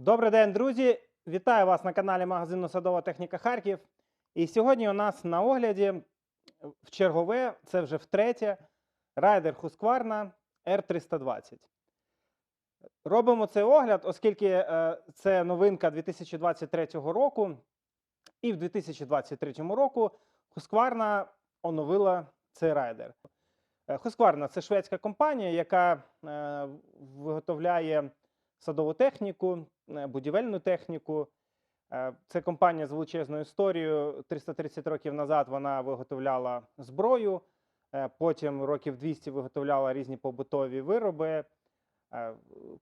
Добрий день, друзі! Вітаю вас на каналі магазину Садова техніка Харків. І сьогодні у нас на огляді е, в чергове, це вже втретє, райдер Husqvarna R320. Робимо цей огляд, оскільки е, це новинка 2023 року. І в 2023 року Husqvarna оновила цей райдер. Е, Husqvarna – це шведська компанія, яка е, виготовляє садову техніку, е, будівельну техніку. Е, Це компанія з величезною історією. 330 років назад вона виготовляла зброю, е, потім років 200 виготовляла різні побутові вироби,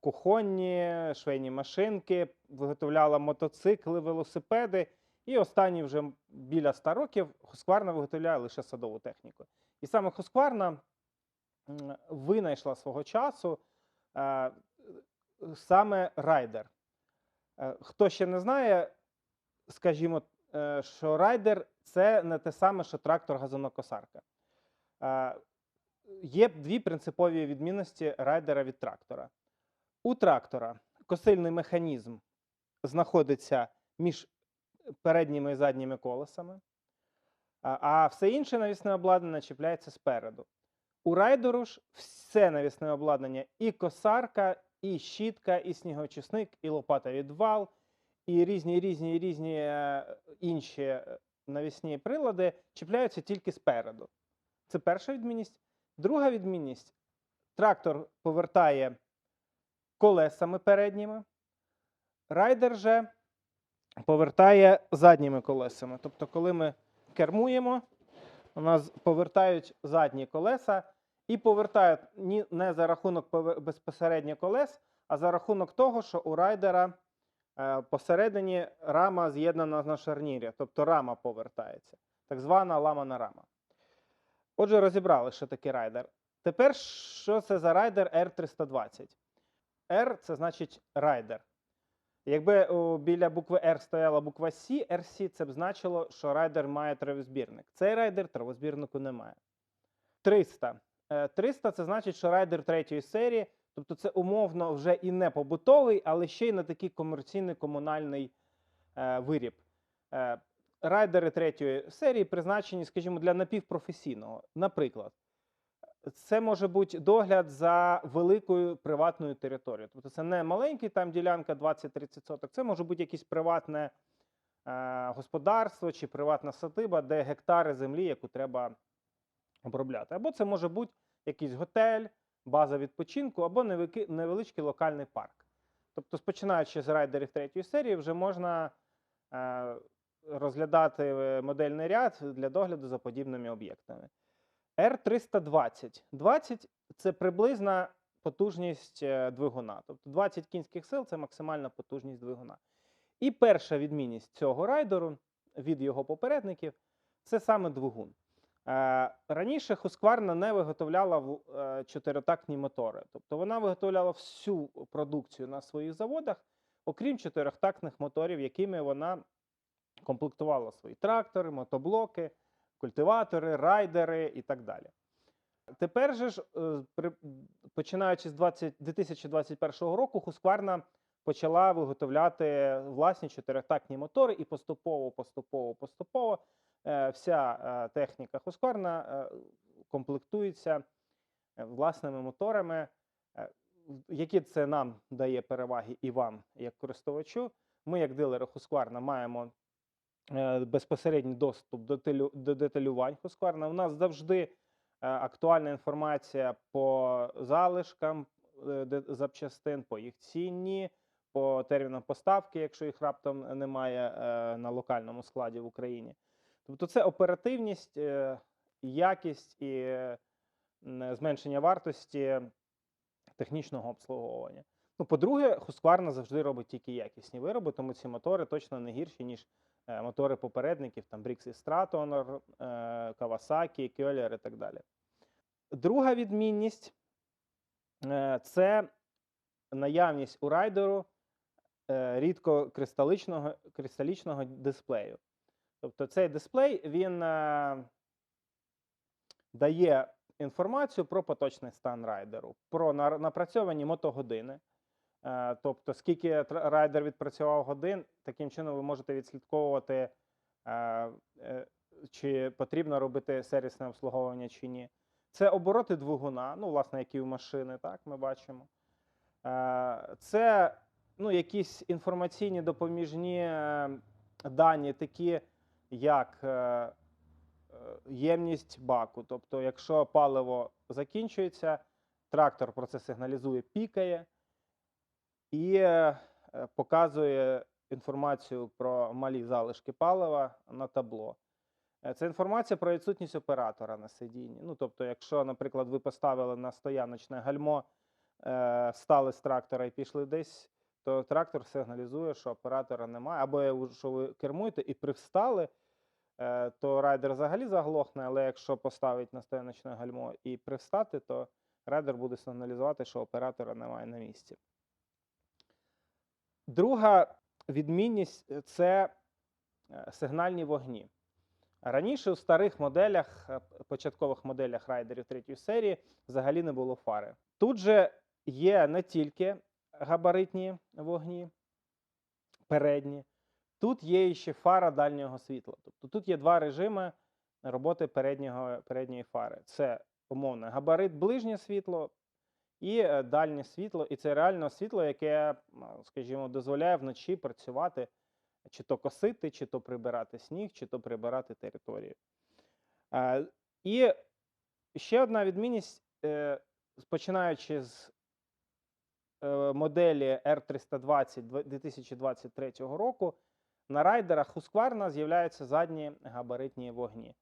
кухонні, швейні машинки, виготовляла мотоцикли, велосипеди. І останні вже біля 100 років Husqvarna виготовляє лише садову техніку. І саме м, винайшла свого часу саме райдер. Е, Хто ще не знає, скажімо, е, що райдер це не те саме, що трактор газонокосарка. Е, Є дві принципові відмінності райдера від трактора. У трактора косильний механізм знаходиться між передніми і задніми колесами, а все інше навісне обладнання чіпляється спереду. У райдеру ж все навісне обладнання і косарка, і щітка, і снігоочисник, і лопата відвал, і різні різні різні е, інші е, навісні прилади чіпляються тільки спереду. Це перша відмінність. Друга відмінність трактор повертає колесами передніми, райдер же повертає задніми колесами. Тобто, коли ми кермуємо, у нас повертають задні колеса і повертають не за рахунок безпосередньо колес, а за рахунок того, що у райдера е, посередині рама з'єднана на шарнірі, тобто рама повертається, так звана ламана рама. Отже, розібрали, що таке райдер. Тепер що це за райдер R320? R це значить райдер. Якби о, біля букви R стояла буква C, RC, це б значило, що райдер має травозбірник. Цей райдер травозбірнику не має. 300. Е, 300 це значить, що райдер третьої серії, тобто це умовно вже і не побутовий, але ще й не такий комерційний комунальний е, виріб. Е, райдери третьої серії призначені, скажімо, для напівпрофесійного. Наприклад, це може бути догляд за великою приватною територією. Тобто це не маленький там ділянка 20-30 соток, це може бути якесь приватне е, господарство чи приватна садиба, де гектари землі, яку треба обробляти. Або це може бути якийсь готель, база відпочинку, або невеличкий локальний парк. Тобто, починаючи з райдерів третьої серії, вже можна е, розглядати е, модельний ряд для догляду за подібними об'єктами. R320. 20 це приблизна потужність е, двигуна. Тобто 20 кінських сил це максимальна потужність двигуна. І перша відмінність цього райдеру від його попередників це саме двигун. Е, Раніше Husqvarna не виготовляла е, чотиритактні мотори. Тобто вона виготовляла всю продукцію на своїх заводах, окрім чотирьохтактних моторів, якими вона комплектувала свої трактори, мотоблоки, культиватори, райдери і так далі. Тепер же ж, е, починаючи з 20 2021 року, Husqvarna почала виготовляти власні чотирьохтактні мотори і поступово, поступово, поступово вся е, техніка Husqvarna е, комплектується е, власними моторами, е, які це нам дає переваги і вам, як користувачу. Ми, як дилери Husqvarna, маємо е, безпосередній доступ до, деталювань Husqvarna. У нас завжди е, актуальна інформація по залишкам е, запчастин, по їх ціні, по термінам поставки, якщо їх раптом немає е, на локальному складі в Україні. Тобто це оперативність, е, якість і е, зменшення вартості технічного обслуговування. Ну, по-друге, Husqvarna завжди робить тільки якісні вироби, тому ці мотори точно не гірші, ніж е, мотори попередників, там Brix і е, Kawasaki, Köhler і так далі. Друга відмінність це наявність у райдеру рідко кристалічного, кристалічного дисплею. Тобто цей дисплей він е, дає інформацію про поточний стан райдеру, про напрацьовані мотогодини, Е, Тобто, скільки райдер відпрацював годин, таким чином ви можете відслідковувати, е, е, чи потрібно робити сервісне обслуговування чи ні. Це обороти двигуна, ну, власне, які у машини, так, ми бачимо. Е, Це ну, якісь інформаційні допоміжні е, дані, такі як е, е, ємність баку. Тобто, якщо паливо закінчується, трактор про це сигналізує, пікає і е, показує інформацію про малі залишки палива на табло. Це інформація про відсутність оператора на сидінні. Ну, тобто, якщо, наприклад, ви поставили на стояночне гальмо, встали з трактора і пішли десь, то трактор сигналізує, що оператора немає, або що ви кермуєте і привстали, то райдер взагалі заглохне, але якщо поставить на стояночне гальмо і привстати, то райдер буде сигналізувати, що оператора немає на місці. Друга відмінність е, це е, сигнальні вогні. Раніше у старих моделях, е, початкових моделях райдерів третьої серії взагалі не було фари. Тут же є не тільки габаритні вогні передні, тут є ще фара дальнього світла. Тобто тут є два режими роботи переднього, передньої фари. Це умовно габарит ближнє світло і е, дальнє світло. І це реально світло, яке, скажімо, дозволяє вночі працювати чи то косити, чи то прибирати сніг, чи то прибирати територію. Е, І ще одна відмінність, е, починаючи з моделі R320 2023 року, на райдерах Husqvarna з'являються задні габаритні вогні.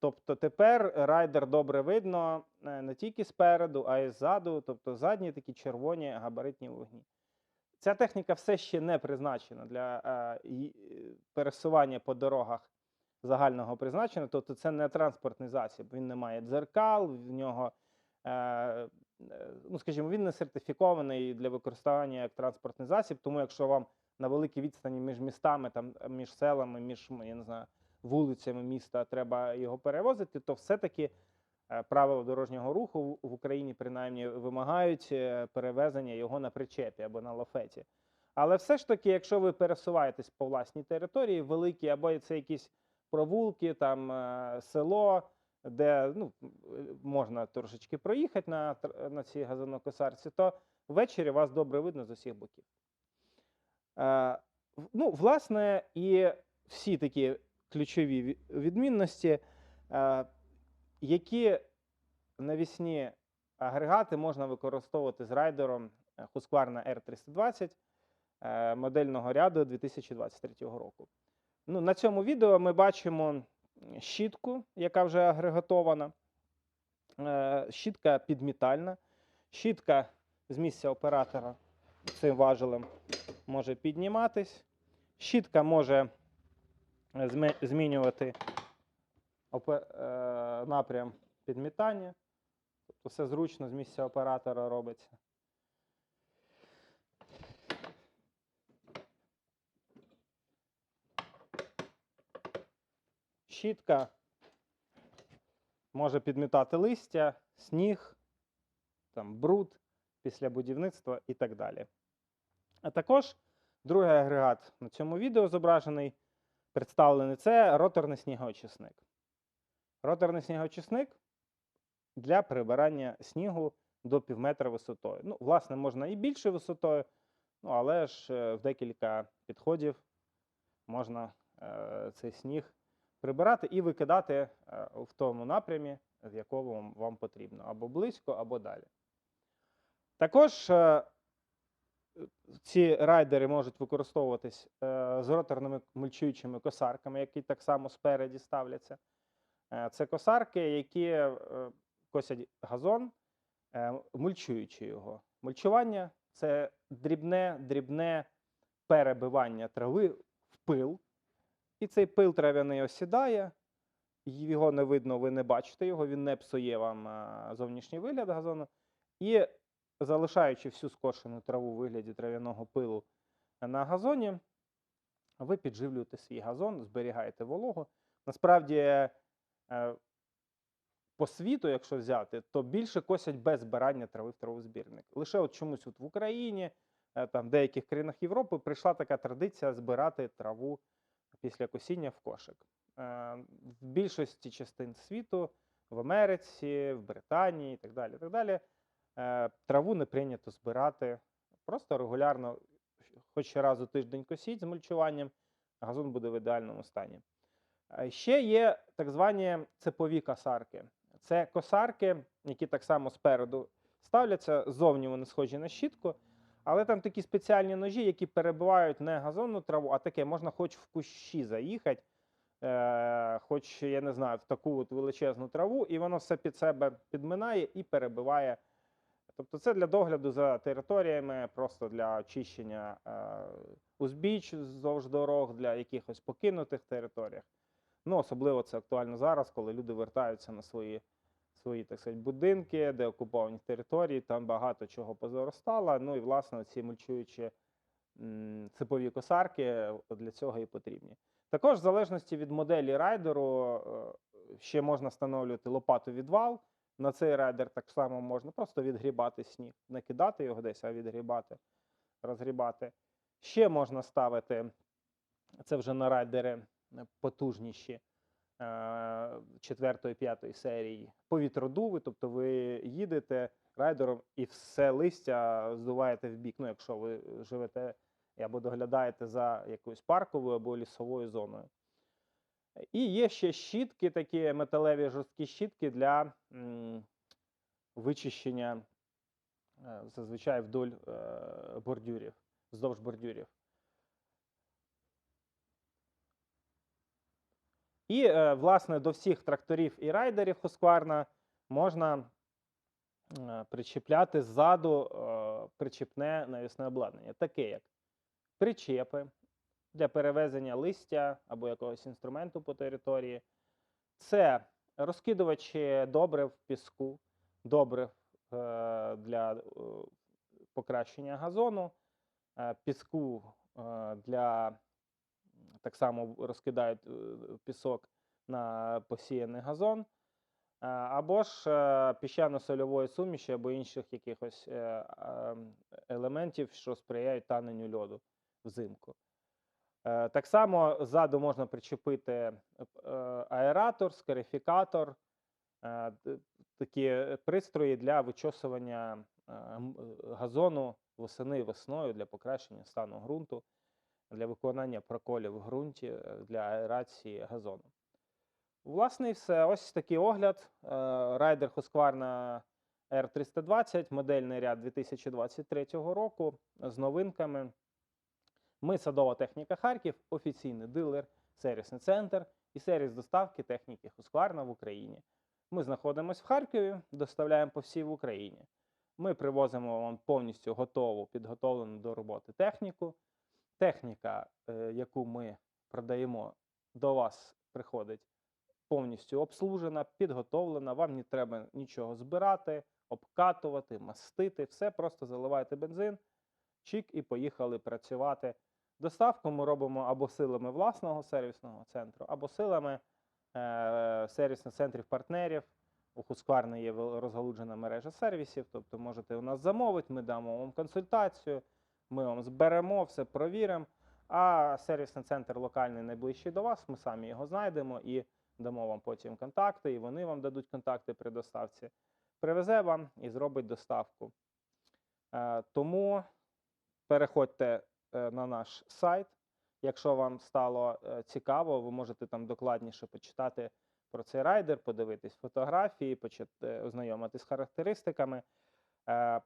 Тобто тепер райдер добре видно е, не тільки спереду, а й ззаду, тобто задні такі червоні габаритні вогні. Ця техніка все ще не призначена для е, е, пересування по дорогах загального призначення, тобто це не транспортний засіб. Він не має дзеркал, в нього, ну скажімо, він не сертифікований для використання як транспортний засіб. Тому якщо вам на великій відстані між містами, там, е, між селами, між я не знаю, вулицями міста треба його перевозити, то все-таки е, правила дорожнього руху в- Україні принаймні вимагають е, перевезення його на причепі або на лафеті. Але все ж таки, якщо ви пересуваєтесь по власній території, великі, або це якісь провулки, там село, де ну, можна трошечки проїхати на, на цій газонокосарці, то ввечері вас добре видно з усіх боків. Е, ну, власне, і всі такі ключові відмінності, е, які навісні агрегати можна використовувати з райдером е, Husqvarna R320 е, модельного ряду 2023 року. Ну, на цьому відео ми бачимо щітку, яка вже агрегатована. Е, Щітка підмітальна. Щітка з місця оператора цим важелем може підніматись. Щітка може е, змінювати е, напрям підмітання. Тобто все зручно з місця оператора робиться. Щітка може підмітати листя, сніг, там, бруд після будівництва і так далі. А також другий агрегат на цьому відео зображений, представлений це роторний снігоочисник. Роторний снігоочисник для прибирання снігу до півметра висотою. Ну, власне, можна і більше висотою, ну, але ж е, в декілька підходів можна е, цей сніг прибирати і викидати е, в тому напрямі, в якому вам, потрібно, або близько, або далі. Також е, ці райдери можуть використовуватись е, з роторними мульчуючими косарками, які так само спереді ставляться. Е, Це косарки, які е, косять газон, мульчуючи його. Мульчування це дрібне, дрібне перебивання трави в пил. І цей пил трав'яний осідає, його не видно, ви не бачите його, він не псує вам зовнішній вигляд газону. І залишаючи всю скошену траву у вигляді трав'яного пилу на газоні, ви підживлюєте свій газон, зберігаєте вологу. Насправді, е, по світу, якщо взяти, то більше косять без збирання трави в травозбірник. Лише от чомусь от в Україні е, там, в деяких країнах Європи прийшла така традиція збирати траву після косіння в кошик. Е, В більшості частин світу, в Америці, в Британії і так далі, і так далі, траву не прийнято збирати. Просто регулярно, хоч раз у тиждень косіть з мульчуванням, газон буде в ідеальному стані. Е, Ще є так звані цепові косарки. Це косарки, які так само спереду ставляться, ззовні вони схожі на щітку, але там такі спеціальні ножі, які перебивають не газонну траву, а таке можна хоч в кущі заїхати, е, хоч, я не знаю, в таку от величезну траву, і воно все під себе підминає і перебиває. Тобто це для догляду за територіями, просто для очищення е, узбіч вздовж дорог, для якихось покинутих територіях. Ну, особливо це актуально зараз, коли люди вертаються на свої, свої так сказати, будинки, де окуповані території, там багато чого позаростало. Ну і, власне, ці мульчуючі цепові косарки для цього і потрібні. Також, в залежності від моделі райдеру, е, ще можна встановлювати лопату відвал. На цей райдер так само можна просто відгрібати сніг, не кидати його десь, а відгрібати, розгрібати. Ще можна ставити, це вже на райдери е, потужніші е, четвертої, п'ятої серії, повітродуви, тобто ви їдете райдером і все листя здуваєте в бік, ну, якщо ви живете або доглядаєте за якоюсь парковою або лісовою зоною. І є ще щітки, такі металеві жорсткі щітки для вичищення е, зазвичай вдоль е, бордюрів, вздовж бордюрів. І, е, власне, до всіх тракторів і райдерів Husqvarna можна причіпляти ззаду причіпне навісне обладнання, таке як причепи для перевезення листя або якогось інструменту по території. Це розкидувачі добрив піску, добрив е, для е, покращення газону, е, піску для так само розкидають пісок на посіяний газон, або ж піщано-сольової суміші, або інших якихось елементів, що сприяють таненню льоду взимку. Е, Так само ззаду можна причепити е, е, аератор, скарифікатор, такі пристрої для вичосування газону восени і весною для покращення стану ґрунту, для виконання проколів в ґрунті для аерації газону. Власне, і все. Ось такий огляд. Райдер Husqvarna R320, модельний ряд 2023 року з новинками. Ми садова техніка Харків, офіційний дилер, сервісний центр і сервіс доставки техніки Husqvarna в Україні. Ми знаходимося в Харкові, доставляємо по всій в Україні. Ми привозимо вам повністю готову, підготовлену до роботи техніку. Техніка, е, яку ми продаємо, до вас приходить повністю обслужена, підготовлена. Вам не треба нічого збирати, обкатувати, мастити. Все просто заливаєте бензин, чик і поїхали працювати. Доставку ми робимо або силами власного сервісного центру, або силами е, сервісних центрів партнерів. У Husqvarna є розгалуджена мережа сервісів, тобто можете у нас замовити, ми дамо вам консультацію, ми вам зберемо, все провіримо. А сервісний центр локальний найближчий до вас, ми самі його знайдемо і дамо вам потім контакти, і вони вам дадуть контакти при доставці. Привезе вам і зробить доставку. Е, Тому переходьте на наш сайт. Якщо вам стало е, цікаво, ви можете там докладніше почитати про цей райдер, подивитись фотографії, почати ознайомитись з характеристиками. Е,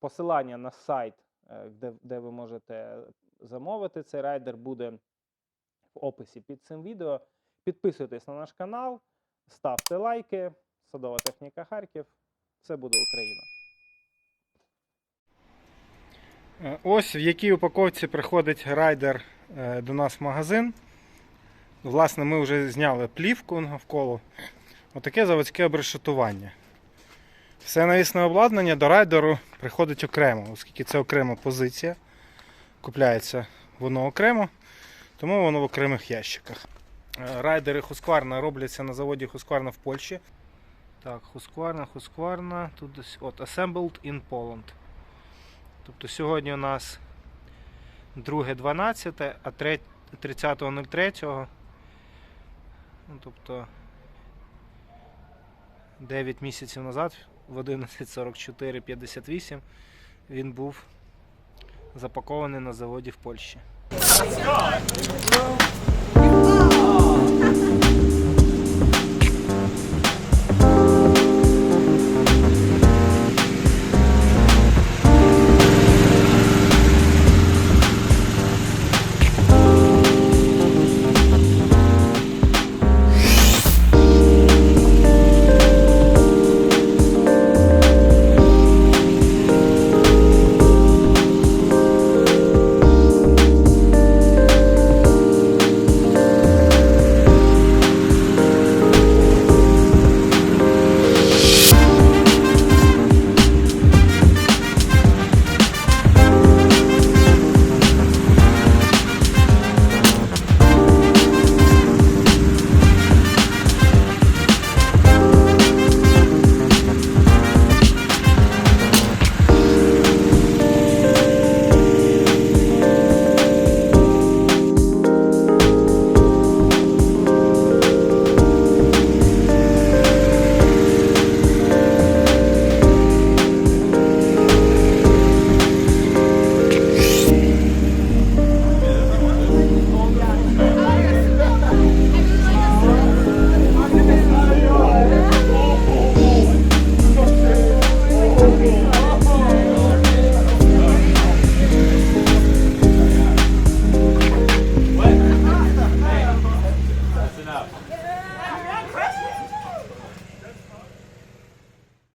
Посилання на сайт, е, де, де ви можете замовити цей райдер, буде в описі під цим відео. Підписуйтесь на наш канал, ставте лайки. Садова техніка Харків. Це буде Україна. Е, Ось в якій упаковці приходить райдер е, до нас в магазин. Власне, ми вже зняли плівку навколо. Отаке заводське обрешетування. Все навісне обладнання до райдеру приходить окремо, оскільки це окрема позиція. Купляється воно окремо, тому воно в окремих ящиках. Е, Райдери Husqvarna робляться на заводі Husqvarna в Польщі. Так, Husqvarna, Husqvarna, тут десь от Assembled in Poland. Тобто сьогодні у нас друге 12, а тре- 30.03. Ну, тобто 9 місяців назад, в 11.44.58, він був запакований на заводі в Польщі.